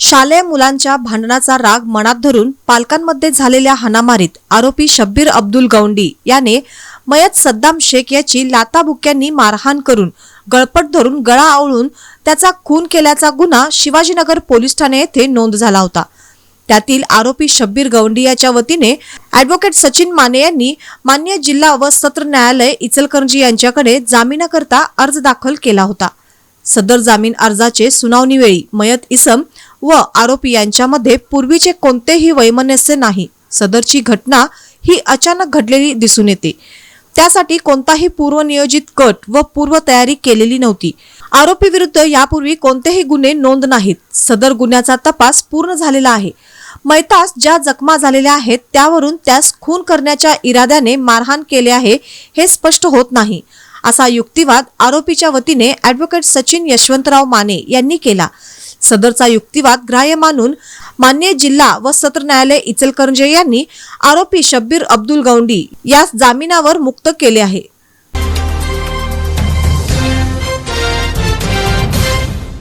शालेय मुलांच्या भांडणाचा राग मनात धरून पालकांमध्ये झालेल्या हाणामारीत आरोपी शब्बीर अब्दुल गौंडी याने मयत सद्दाम शेख याची लाताबुक्यांनी मारहाण करून गळपट धरून गळा आवळून त्याचा खून केल्याचा गुन्हा शिवाजीनगर पोलीस ठाणे येथे नोंद झाला होता. त्यातील आरोपी शब्बीर गौंडी याच्या वतीने ॲडव्होकेट सचिन माने यांनी मान्य जिल्हा व सत्र न्यायालय इचलकरंजी यांच्याकडे जामिनाकरता अर्ज दाखल केला होता. सदर जामीन अर्जाचे सुनावणीवेळी मयत इसम व आरोपी यांच्यामध्ये पूर्वीचे कोणतेही वैमनस्य नाही. सदरची घटना ही अचानक घडलेली दिसून येते. त्यासाठी कोणताही पूर्वनियोजित कट व पूर्वतयारी केलेली नव्हती. आरोपी विरुद्ध यापूर्वी कोणतेही गुन्हे नोंद नाहीत. सदर गुन्ह्याचा तपास पूर्ण झालेला आहे. मैतास ज्या जखमा झालेल्या आहेत त्यावरून त्यास खून करण्याच्या इराद्याने मारहाण केले आहे हे स्पष्ट होत नाही. असा युक्तिवाद आरोपीच्या वतीने ॲडव्होकेट सचिन यशवंतराव माने यांनी केला. सदरचा युक्तिवाद ग्राह्य मानून मान्य जिल्हा व सत्र न्यायालय इचलकरंजे यांनी आरोपी शब्बीर अब्दुल गौंडी यास जामिनावर मुक्त केले आहे.